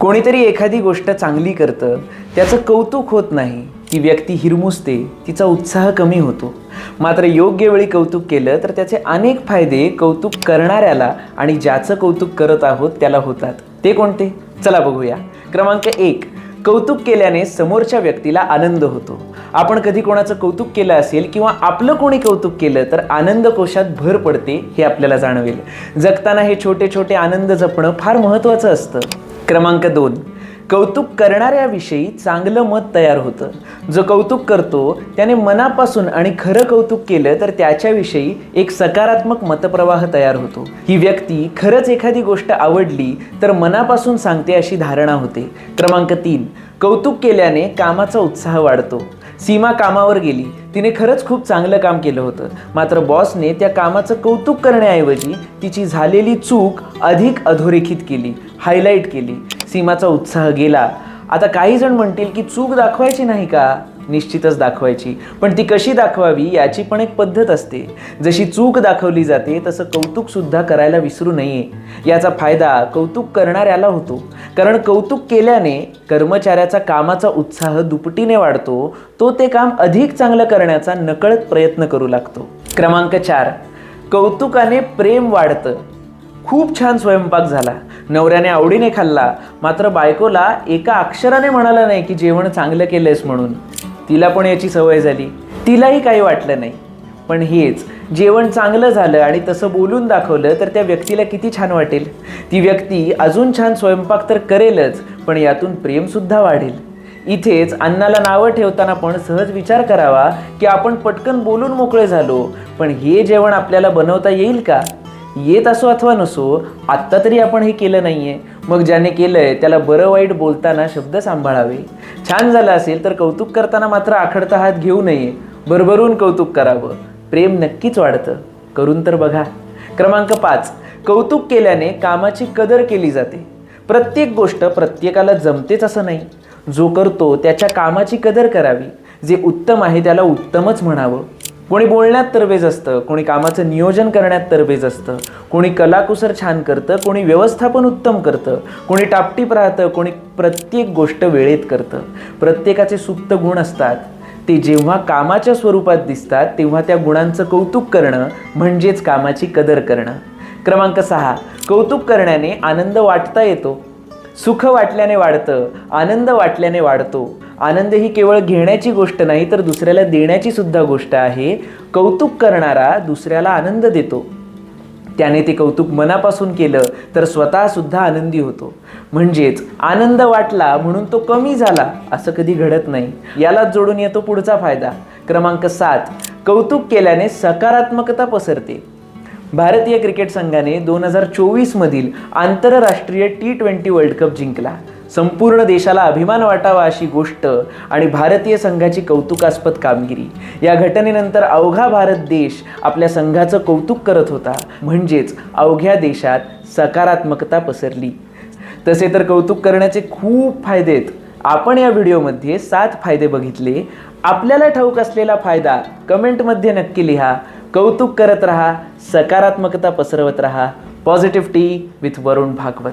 कोणीतरी एखादी गोष्ट चांगली करतं त्याचं कौतुक होत नाही ती व्यक्ती हिरमुसते तिचा उत्साह कमी होतो. मात्र योग्य वेळी कौतुक केलं तर त्याचे अनेक फायदे कौतुक करणाऱ्याला आणि ज्याचं कौतुक करत आहोत त्याला होतात. ते कोणते? चला बघूया. क्रमांक एक. कौतुक केल्याने समोरच्या व्यक्तीला आनंद होतो. आपण कधी कोणाचं कौतुक केलं असेल किंवा आपलं कोणी कौतुक केलं तर आनंद कोशात भर पडते हे आपल्याला जाणवेल. जगताना हे छोटे छोटे आनंद जपणं फार महत्त्वाचं असतं. क्रमांक दोन. कौतुक करणाऱ्याविषयी चांगलं मत तयार होतं. जो कौतुक करतो त्याने मनापासून आणि खरं कौतुक केलं तर त्याच्याविषयी एक सकारात्मक मतप्रवाह तयार होतो. ही व्यक्ती खरंच एखादी गोष्ट आवडली तर मनापासून सांगते अशी धारणा होते. क्रमांक तीन. कौतुक केल्याने कामाचा उत्साह वाढतो. सीमा कामावर गेली. तिने खरंच खूप चांगलं काम केलं होतं. मात्र बॉसने त्या कामाचं कौतुक करण्याऐवजी तिची झालेली चूक अधिक अधोरेखित केली हायलाईट केली. सीमाचा उत्साह गेला. आता काही जण म्हणतील की चूक दाखवायची नाही का? निश्चितच दाखवायची. पण ती कशी दाखवावी याची पण एक पद्धत असते. जशी चूक दाखवली जाते तसं कौतुकसुद्धा करायला विसरू नये. याचा फायदा कौतुक करणाऱ्याला होतो. कारण कौतुक केल्याने कर्मचाऱ्याचा कामाचा उत्साह दुपटीने वाढतो. तो ते काम अधिक चांगलं करण्याचा नकळत प्रयत्न करू लागतो. क्रमांक चार. कौतुकाने प्रेम वाढतं. खूप छान स्वयंपाक झाला. नवऱ्याने आवडीने खाल्ला. मात्र बायकोला एका अक्षराने म्हणाला नाही की जेवण चांगलं केलंयस म्हणून. तिला पण याची सवय झाली. तिलाही काही वाटलं नाही. पण हेच जेवण चांगलं झालं आणि तसं बोलून दाखवलं तर त्या व्यक्तीला किती छान वाटेल. ती व्यक्ती अजून छान स्वयंपाक तर करेलच पण यातून प्रेमसुद्धा वाढेल. इथेच अन्नाला नावं ठेवताना पण सहज विचार करावा की आपण पटकन बोलून मोकळे झालो पण हे जेवण आपल्याला बनवता येईल का? येत असो अथवा नसो आत्ता तरी आपण हे केलं नाही आहे मग ज्याने केलंय त्याला बरं वाईट बोलताना शब्द सांभाळावे. छान झालं असेल तर कौतुक करताना मात्र आखडता हात घेऊ नये. भरभरून कौतुक करावं. प्रेम नक्कीच वाढतं. करून तर बघा. क्रमांक पाच. कौतुक केल्याने कामाची कदर केली जाते. प्रत्येक गोष्ट प्रत्येकाला जमतेच असं नाही. जो करतो त्याच्या कामाची कदर करावी. जे उत्तम आहे त्याला उत्तमच म्हणावं. कोणी बोलण्यात तरबेज असतं कोणी कामाचं नियोजन करण्यात तरबेज असतं कोणी कलाकुसर छान करतं कोणी व्यवस्थापन उत्तम करतं कोणी टापटीप राहतं कोणी प्रत्येक गोष्ट वेळेत करतं. प्रत्येकाचे सुप्त गुण असतात. ते जेव्हा कामाच्या स्वरूपात दिसतात तेव्हा त्या गुणांचं कौतुक करणं म्हणजेच कामाची कदर करणं. क्रमांक सहा कौतुक करण्याने आनंद वाटता येतो. सुख वाटल्याने वाढतं आनंद वाटल्याने वाढतो. आनंद ही केवळ घेण्याची गोष्ट नाही तर दुसऱ्याला देण्याची सुद्धा गोष्ट आहे. कौतुक करणारा दुसऱ्याला आनंद देतो. त्याने ते कौतुक मनापासून केलं तर स्वतःसुद्धा आनंदी होतो. म्हणजेच आनंद वाटला म्हणून तो कमी झाला असं कधी घडत नाही. यालाच जोडून येतो पुढचा फायदा. क्रमांक सात कौतुक केल्याने सकारात्मकता पसरते. भारतीय क्रिकेट संघाने दोन हजार चोवीसमधील आंतरराष्ट्रीय टी ट्वेंटी वर्ल्ड कप जिंकला. संपूर्ण देशाला अभिमान वाटावा अशी गोष्ट आणि भारतीय संघाची कौतुकास्पद कामगिरी. या घटनेनंतर अवघा भारत देश आपल्या संघाचं कौतुक करत होता. म्हणजेच अवघ्या देशात सकारात्मकता पसरली. तसे तर कौतुक करण्याचे खूप फायदे आहेत. आपण या व्हिडिओमध्ये सात फायदे बघितले. आपल्याला ठाऊक असलेला फायदा कमेंटमध्ये नक्की लिहा. कौतुक करत राहा सकारात्मकता पसरवत राहा. Positive tea with Varun Bhagwat.